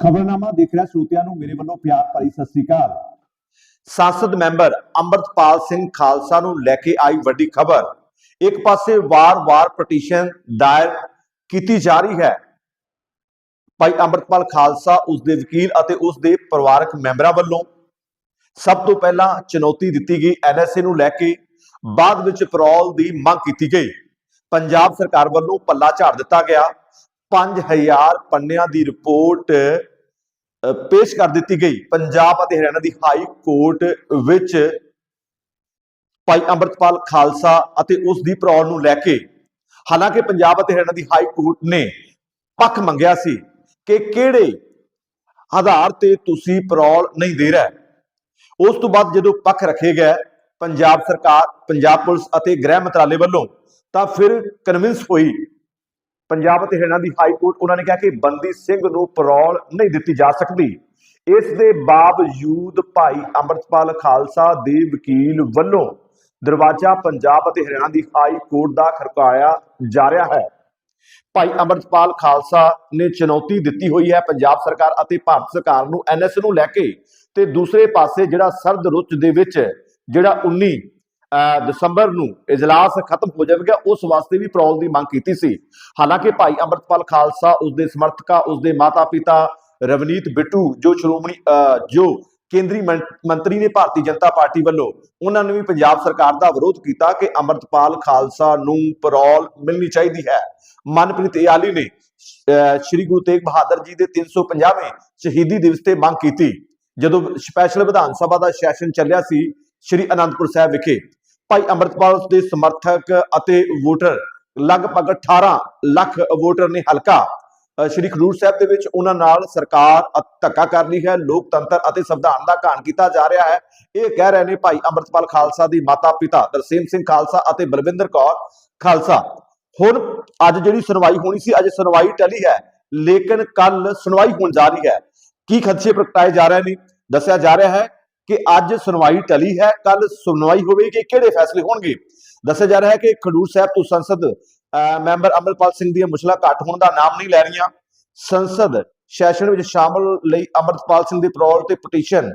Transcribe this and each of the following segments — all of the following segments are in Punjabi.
ਖਬਰਨਾਮਾ ਦੇਖ ਰਿਹਾ ਸਰੋਤਿਆਂ ਨੂੰ, ਮੇਰੇ ਵੱਲੋਂ ਪਿਆਰ ਭਰੀ ਸਤਿ ਸ੍ਰੀ ਅਕਾਲ। ਸੰਸਦ ਮੈਂਬਰ ਅੰਮ੍ਰਿਤਪਾਲ ਸਿੰਘ ਖਾਲਸਾ ਨੂੰ ਲੈ ਕੇ ਆਈ ਵੱਡੀ ਖਬਰ। ਇੱਕ ਪਾਸੇ ਵਾਰ-ਵਾਰ ਪਟੀਸ਼ਨ ਦਾਇਰ ਕੀਤੀ ਜਾ ਰਹੀ ਹੈ। ਭਾਈ ਅੰਮ੍ਰਿਤਪਾਲ ਖਾਲਸਾ, ਉਸ ਦੇ ਵਕੀਲ ਅਤੇ ਉਸ ਦੇ ਪਰਿਵਾਰਕ ਮੈਂਬਰਾਂ ਵੱਲੋਂ ਸਭ ਤੋਂ ਪਹਿਲਾਂ ਚੁਣੌਤੀ ਦਿੱਤੀ ਗਈ। ਐਨਐਸਏ ਨੂੰ ਲੈ ਕੇ ਬਾਅਦ ਵਿੱਚ ਪੈਰੋਲ ਦੀ ਮੰਗ ਕੀਤੀ ਗਈ। ਪੰਜਾਬ ਸਰਕਾਰ ਵੱਲੋਂ ਪੱਲਾ ਝਾੜ ਦਿੱਤਾ ਗਿਆ। 5000 ਪੰਨਿਆਂ ਦੀ ਰਿਪੋਰਟ ਪੇਸ਼ ਕਰ ਦਿੱਤੀ ਗਈ। ਪੰਜਾਬ ਅਤੇ ਹਰਿਆਣਾ ਦੀ ਹਾਈ ਕੋਰਟ ਵਿੱਚ ਭਾਈ ਅੰਮ੍ਰਿਤਪਾਲ ਖਾਲਸਾ ਅਤੇ ਉਸ ਦੀ ਪੈਰੋਲ ਨੂੰ ਲੈ ਕੇ, ਹਾਲਾਂਕਿ ਪੰਜਾਬ ਅਤੇ ਹਰਿਆਣਾ ਦੀ ਹਾਈ ਕੋਰਟ ਨੇ ਪੱਖ ਮੰਗਿਆ ਸੀ ਕਿ ਕਿਹੜੇ ਆਧਾਰ ਤੇ ਤੁਸੀਂ ਪੈਰੋਲ ਨਹੀਂ ਦੇ ਰਹੇ। ਉਸ ਤੋਂ ਬਾਅਦ ਜਦੋਂ ਪੱਖ ਰੱਖੇ ਗਏ ਪੰਜਾਬ ਸਰਕਾਰ, ਪੰਜਾਬ ਪੁਲਿਸ ਅਤੇ ਗ੍ਰਹਿ ਮੰਤਰਾਲੇ ਵੱਲੋਂ, ਤਾਂ ਫਿਰ ਕਨਵਿੰਸ ਹੋਈ ਪੰਜਾਬ ਅਤੇ ਹਰਿਆਣਾ ਦੀ ਹਾਈ ਕੋਰਟ ਉਹਨਾਂ ਨੇ ਕਿਹਾ ਕਿ ਬੰਦੀ ਸਿੰਘ ਨੂੰ ਪੈਰੋਲ ਨਹੀਂ ਦਿੱਤੀ ਜਾ ਸਕਦੀ। ਇਸ ਦੇ ਬਾਵਜੂਦ ਭਾਈ ਅੰਮ੍ਰਿਤਪਾਲ ਖਾਲਸਾ ਦੇ ਵਕੀਲ ਵੱਲੋਂ ਦਰਵਾਜ਼ਾ ਪੰਜਾਬ ਅਤੇ ਹਰਿਆਣਾ ਦੀ ਹਾਈ ਕੋਰਟ ਦਾ ਖੜਕਾਇਆ ਜਾ ਰਿਹਾ ਹੈ। ਭਾਈ ਅੰਮ੍ਰਿਤਪਾਲ ਖਾਲਸਾ ਨੇ ਚੁਣੌਤੀ ਦਿੱਤੀ ਹੋਈ ਹੈ ਪੰਜਾਬ ਸਰਕਾਰ ਅਤੇ ਭਾਰਤ ਸਰਕਾਰ ਨੂੰ ਐਨਐਸ ਨੂੰ ਲੈ ਕੇ ਤੇ ਦੂਸਰੇ ਪਾਸੇ ਜਿਹੜਾ ਸਰਦ ਰੁੱਚ ਦੇ ਵਿੱਚ ਜਿਹੜਾ 19 ਦਸੰਬਰ ਨੂੰ ਇਜਲਾਸ ਖਤਮ ਹੋ ਜਾਵੇਗਾ, ਉਸ ਵਾਸਤੇ ਵੀ ਪੈਰੋਲ ਦੀ ਮੰਗ ਕੀਤੀ ਸੀ। ਹਾਲਾਂਕਿ ਭਾਈ ਅੰਮ੍ਰਿਤਪਾਲ ਖਾਲਸਾ ਉਸ ਦੇ ਸਮਰਥਕਾਂ ਉਸ ਦੇ ਮਾਤਾ-ਪਿਤਾ ਰਵਨੀਤ ਬਿੱਟੂ, ਜੋ ਸ਼੍ਰੋਮਣੀ ਜੋ ਕੇਂਦਰੀ ਮੰਤਰੀ ਨੇ ਭਾਰਤੀ ਜਨਤਾ ਪਾਰਟੀ ਵੱਲੋਂ, ਉਹਨਾਂ ਨੇ ਵੀ ਪੰਜਾਬ ਸਰਕਾਰ ਦਾ ਵਿਰੋਧ ਕੀਤਾ ਕਿ ਅੰਮ੍ਰਿਤਪਾਲ ਖਾਲਸਾ ਨੂੰ ਪੈਰੋਲ ਮਿਲਣੀ ਚਾਹੀਦੀ ਹੈ। ਮਨਪ੍ਰੀਤ ਇਆਲੀ ਨੇ ਅਹ ਸ਼੍ਰੀ ਗੁਰੂ ਤੇਗ ਬਹਾਦਰ ਜੀ ਦੇ 350ਵੇਂ ਸ਼ਹੀਦੀ ਦਿਵਸ ਤੇ ਮੰਗ ਕੀਤੀ। ਜਦੋਂ ਸਪੈਸ਼ਲ ਵਿਧਾਨ ਸਭਾ ਦਾ ਸੈਸ਼ਨ ਚੱਲਿਆ ਸੀ ਸ਼੍ਰੀ ਅਨੰਦਪੁਰ ਸਾਹਿਬ ਵਿਖੇ ਭਾਈ ਅੰਮ੍ਰਿਤਪਾਲ ਦੇ ਸਮਰਥਕ ਅਤੇ ਵੋਟਰ ਲਗਭਗ 18 ਲੱਖ ਵੋਟਰ ਨੇ ਹਲਕਾ ਸ਼੍ਰੀ ਖਡੂਰ ਸਾਹਿਬ ਦੇ ਵਿੱਚ ਉਹਨਾਂ ਨਾਲ ਸਰਕਾਰ ਧੱਕਾ ਕਰ ਰਹੀ ਹੈ, ਲੋਕਤੰਤਰ ਅਤੇ ਸੰਵਿਧਾਨ ਦਾ ਘਾਣ ਕੀਤਾ ਜਾ ਰਿਹਾ ਹੈ। ਇਹ ਕਹਿ ਰਹੇ ਨੇ ਭਾਈ ਅੰਮ੍ਰਿਤਪਾਲ ਖਾਲਸਾ ਦੀ ਮਾਤਾ ਪਿਤਾ ਤਰਸੇਮ ਸਿੰਘ ਖਾਲਸਾ ਅਤੇ ਬਲਵਿੰਦਰ ਕੌਰ ਖਾਲਸਾ। ਹੁਣ ਅੱਜ ਜਿਹੜੀ ਸੁਣਵਾਈ ਹੋਣੀ ਸੀ, ਅੱਜ ਸੁਣਵਾਈ ਟਲੀ ਹੈ, ਲੇਕਿਨ ਕੱਲ ਸੁਣਵਾਈ ਹੋਣ ਜਾ ਰਹੀ ਹੈ। ਕੀ ਖਦਸ਼ੇ ਪ੍ਰਗਟਾਏ ਜਾ ਰਹੇ ਨੇ, ਦੱਸਿਆ ਜਾ ਰਿਹਾ ਹੈ ਕਿ ਅੱਜ ਸੁਣਵਾਈ ਟਲੀ ਹੈ ਕੱਲ ਸੁਣਵਾਈ ਹੋਵੇਗੀ, ਕਿਹੜੇ ਫੈਸਲੇ ਹੋਣਗੇ? ਦੱਸਿਆ ਜਾ ਰਿਹਾ ਹੈ ਕਿ ਖਡੂਰ ਸਾਹਿਬ ਤੋਂ ਸੰਸਦ ਮੈਂਬਰ ਅਮਰਪਾਲ ਸਿੰਘ ਦੀਆਂ ਮੁਸ਼ਕਲਾਂ ਘੱਟ ਹੋਣ ਦਾ ਨਾਮ ਨਹੀਂ ਲੈ ਰਹੀਆਂ। ਸੰਸਦ ਸੈਸ਼ਨ ਵਿੱਚ ਸ਼ਾਮਲ ਲਈ ਅਮਰਪਾਲ ਸਿੰਘ ਦੀ ਪੈਰੋਲ ਤੇ ਪਟੀਸ਼ਨ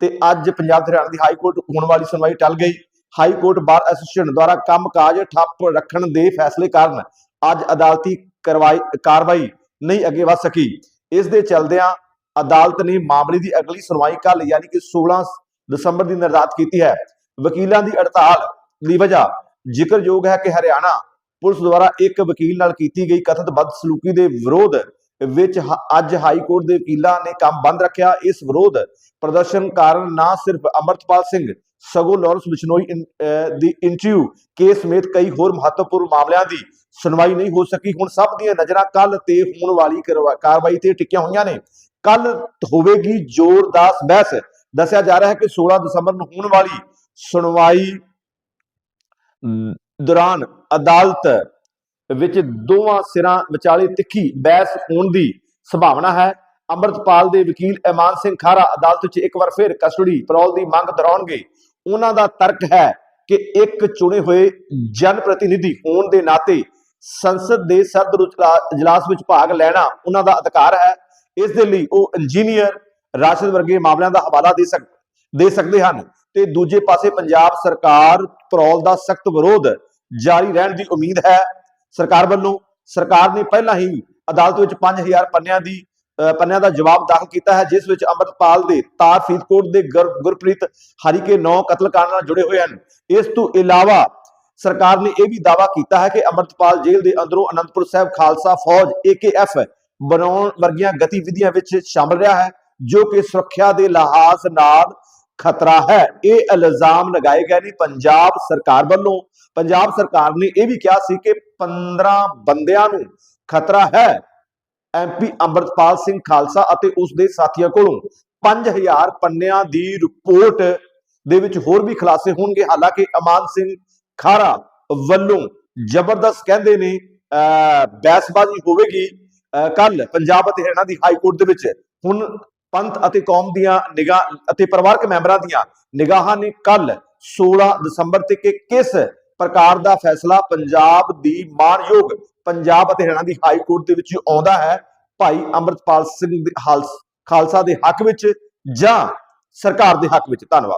ਤੇ ਅੱਜ ਪੰਜਾਬ ਹਰਿਆਣਾ ਦੀ ਹਾਈ ਕੋਰਟ ਹੋਣ ਵਾਲੀ ਸੁਣਵਾਈ ਟਲ ਗਈ। ਹਾਈ ਕੋਰਟ ਬਾਰ ਐਸੋਸੀਏਸ਼ਨ ਦੁਆਰਾ ਕੰਮਕਾਜ ਠੱਪ ਰੱਖਣ ਦੇ ਫੈਸਲੇ ਕਾਰਨ ਅੱਜ ਅਦਾਲਤੀ ਕਰਵਾਈ, ਕਾਰਵਾਈ ਨਹੀਂ ਅੱਗੇ ਵਧ ਸਕੀ। ਇਸ ਦੇ ਚਲਦਿਆਂ ਅਦਾਲਤ ਨੇ ਮਾਮਲੇ ਦੀ ਅਗਲੀ ਸੁਣਵਾਈ ਕੱਲ ਯਾਨੀ ਕਿ 16 ਦਸੰਬਰ ਦੀ ਨਿਰਧਾਰਤ ਕੀਤੀ ਹੈ। ਵਕੀਲਾਂ ਦੀ ਹੜਤਾਲ ਦੀ ਵਜ੍ਹਾ ਜ਼ਿਕਰਯੋਗ ਹੈ ਕਿ ਹਰਿਆਣਾ ਪੁਲਿਸ ਦੁਆਰਾ ਇੱਕ ਵਕੀਲ ਨਾਲ ਕੀਤੀ ਗਈ ਕਥਿਤ ਬਦਸਲੂਕੀ ਦੇ ਵਿਰੋਧ ਵਿੱਚ ਅੱਜ ਹਾਈ ਕੋਰਟ ਦੇ ਵਕੀਲਾਂ ਨੇ ਕੰਮ ਬੰਦ ਰੱਖਿਆ। ਇਸ ਵਿਰੋਧ ਪ੍ਰਦਰਸ਼ਨ ਕਾਰਨ ਨਾ ਸਿਰਫ ਅਮਰਤਪਾਲ ਸਿੰਘ, ਸਗੋਂ ਲਾਰੈਂਸ ਬਿਸ਼ਨੋਈ ਦੀ ਇੰਟਰਵਿਊ ਕੇਸ ਸਮੇਤ ਕਈ ਹੋਰ ਮਹੱਤਵਪੂਰਨ ਮਾਮਲਿਆਂ ਦੀ ਸੁਣਵਾਈ ਨਹੀਂ ਹੋ ਸਕੀ। ਹੁਣ ਸਭ ਦੀਆਂ ਨਜ਼ਰਾਂ ਕੱਲ ਤੇ ਹੋਣ ਵਾਲੀ ਕਾਰਵਾਈ ਤੇ ਟਿਕੀਆਂ ਹੋਈਆਂ ਨੇ। ਕੱਲ ਹੋਵੇਗੀ ਜ਼ੋਰਦਾਰ ਬਹਿਸ। ਦੱਸਿਆ ਜਾ ਰਿਹਾ ਹੈ ਕਿ 16 ਦਸੰਬਰ ਨੂੰ ਹੋਣ ਵਾਲੀ ਸੁਣਵਾਈ ਦੌਰਾਨ ਅਦਾਲਤ ਵਿੱਚ ਦੋਵਾਂ ਸਿਰਾਂ ਵਿਚਾਲੇ ਤਿੱਖੀ ਬਹਿਸ ਹੋਣ ਦੀ ਸੰਭਾਵਨਾ ਹੈ। ਅੰਮ੍ਰਿਤਪਾਲ ਦੇ ਵਕੀਲ ਇਮਾਨ ਸਿੰਘ ਖਾਰਾ ਅਦਾਲਤ ਵਿੱਚ ਇੱਕ ਵਾਰ ਫਿਰ ਕਸਟਡੀ ਪੈਰੋਲ ਦੀ ਮੰਗ ਦੁਹਰਾਉਣਗੇ। ਉਹਨਾਂ ਦਾ ਤਰਕ ਹੈ ਕਿ ਇੱਕ ਚੁਣੇ ਹੋਏ ਜਨ ਪ੍ਰਤੀਨਿਧੀ ਹੋਣ ਦੇ ਨਾਤੇ ਸੰਸਦ ਦੇ ਸਰਦ ਇਜਲਾਸ ਵਿੱਚ ਭਾਗ ਲੈਣਾ ਉਹਨਾਂ ਦਾ ਅਧਿਕਾਰ ਹੈ। ਇਸ ਦੇ ਲਈ ਉਹ ਇੰਜੀਨੀਅਰ ਰਾਸ਼ਦ ਵਰਗੇ ਮਾਮਲਿਆਂ ਦਾ ਹਵਾਲਾ ਦੇ ਸਕ, ਦੇ ਸਕਦੇ ਹਨ। ਤੇ ਦੂਜੇ ਪਾਸੇ ਪੰਜਾਬ ਸਰਕਾਰ ਪੈਰੋਲ ਦਾ ਸਖਤ ਵਿਰੋਧ ਜਾਰੀ ਰਹਿਣ ਦੀ ਉਮੀਦ ਹੈ। ਸਰਕਾਰ ਵੱਲੋਂ, ਸਰਕਾਰ ਨੇ ਪਹਿਲਾਂ ਹੀ ਅਦਾਲਤ ਵਿੱਚ 5000 ਪੰਨਿਆਂ ਦੀ ਪੰਨਿਆਂ ਦਾ ਜਵਾਬ ਦਾਖਲ ਕੀਤਾ ਹੈ, ਜਿਸ ਵਿੱਚ ਅੰਮ੍ਰਿਤਪਾਲ ਦੇ ਤਾਰ ਫਰੀਦਕੋਟ ਦੇ ਗੁਰ- ਗੁਰਪ੍ਰੀਤ ਹਰੀਕੇ 9 ਕਤਲकांड ਨਾਲ ਜੁੜੇ ਹੋਏ ਹਨ। ਇਸ ਤੋਂ ਇਲਾਵਾ ਸਰਕਾਰ ਨੇ ਇਹ ਵੀ ਦਾਅਵਾ ਕੀਤਾ ਹੈ ਕਿ ਅੰਮ੍ਰਿਤਪਾਲ ਜੇਲ੍ਹ ਦੇ ਅੰਦਰੋਂ ਅਨੰਦਪੁਰ ਸਾਹਿਬ ਖਾਲਸਾ ਫੌਜ ਏਕੇਐਫ ਬਣਾਉਣ ਵਰਗੀਆਂ ਗਤੀਵਿਧੀਆਂ ਵਿੱਚ ਸ਼ਾਮਲ ਰਿਹਾ ਹੈ ਜੋ ਕਿ ਸੁਰੱਖਿਆ ਦੇ ਲਿਹਾਜ਼ ਨਾਲ ਖਤਰਾ ਹੈ। ਇਹ ਇਲਜ਼ਾਮ ਲਗਾਏ ਗਏ ਨੇ ਪੰਜਾਬ ਸਰਕਾਰ ਵੱਲੋਂ। ਪੰਜਾਬ ਸਰਕਾਰ ਨੇ ਇਹ ਵੀ ਕਿਹਾ ਸੀ ਕਿ 15 ਬੰਦਿਆਂ ਨੂੰ ਖਤਰਾ ਹੈ। ਐਮਪੀ ਅੰਮ੍ਰਿਤਪਾਲ ਸਿੰਘ ਖਾਲਸਾ ਅਤੇ ਉਸ ਦੇ ਸਾਥੀਆਂ ਕੋਲੋਂ 5000 ਪੰਨਿਆਂ ਦੀ ਰਿਪੋਰਟ ਦੇ ਵਿੱਚ ਹੋਰ ਵੀ ਖੁਲਾਸੇ ਹੋਣਗੇ। ਹਾਲਾਂਕਿ ਅਮਾਨ ਸਿੰਘ ਖਾਰਾ ਵੱਲੋਂ ਜ਼ਬਰਦਸਤ ਕਹਿੰਦੇ ਨੇ ਅਹ, ਬਹਿਸਬਾਜ਼ੀ ਹੋਵੇਗੀ। ਕੱਲ ਪੰਜਾਬ ਅਤੇ ਹਰਿਆਣਾ ਦੀ ਹਾਈ ਕੋਰਟ ਦੇ ਵਿੱਚ ਹੁਣ ਪੰਥ ਅਤੇ ਕੌਮ ਦੀਆਂ ਨਿਗਾਹ ਅਤੇ ਪਰਿਵਾਰਕ ਮੈਂਬਰਾਂ ਦੀਆਂ ਨਿਗਾਹਾਂ ਨੇ ਕੱਲ 16 ਦਸੰਬਰ ਤੇ ਕਿ ਕਿਸ ਪ੍ਰਕਾਰ ਦਾ ਫੈਸਲਾ ਪੰਜਾਬ ਦੀ ਮਾਨਯੋਗ ਪੰਜਾਬ ਅਤੇ ਹਰਿਆਣਾ ਦੀ ਹਾਈ ਕੋਰਟ ਦੇ ਵਿੱਚ ਆਉਂਦਾ ਹੈ, ਭਾਈ ਅੰਮ੍ਰਿਤਪਾਲ ਸਿੰਘ ਦੇ ਖਾਲਸਾ ਦੇ ਹੱਕ ਵਿੱਚ ਜਾਂ ਸਰਕਾਰ ਦੇ ਹੱਕ ਵਿੱਚ? ਧੰਨਵਾਦ।